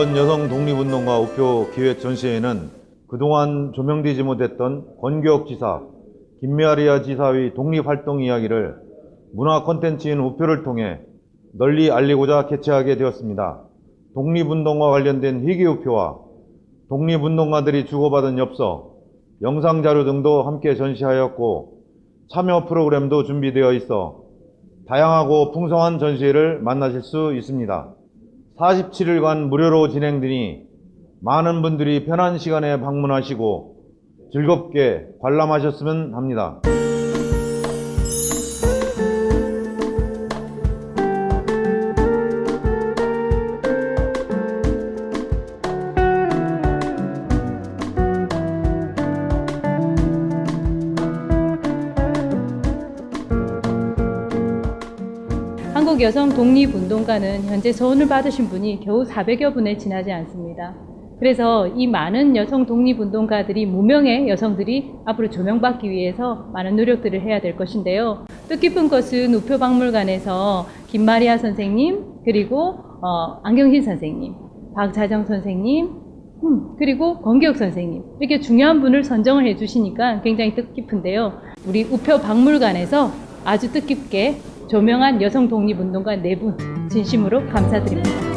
이번 여성 독립운동가 우표 기획 전시회는 그동안 조명되지 못했던 권기혁 지사, 김메아리아 지사의 독립활동 이야기를 문화 콘텐츠인 우표를 통해 널리 알리고자 개최하게 되었습니다. 독립운동과 관련된 희귀우표와 독립운동가들이 주고받은 엽서, 영상자료 등도 함께 전시하였고 참여 프로그램도 준비되어 있어 다양하고 풍성한 전시회를 만나실 수 있습니다. 47일간 무료로 진행되니 많은 분들이 편한 시간에 방문하시고 즐겁게 관람하셨으면 합니다. 한국 여성 독립운동가는 현재 소원을 받으신 분이 겨우 400여 분에 지나지 않습니다. 그래서 이 많은 여성 독립운동가들이 무명의 여성들이 앞으로 조명받기 위해서 많은 노력들을 해야 될 것인데요. 뜻깊은 것은 우표박물관에서 김마리아 선생님 그리고 어, 안경신 선생님, 박자정 선생님, 음, 그리고 권기혁 선생님 이렇게 중요한 분을 선정을 해주시니까 굉장히 뜻깊은데요. 우리 우표 박물관에서 아주 뜻깊게 조명한 여성 독립운동가 네 분 진심으로 감사드립니다.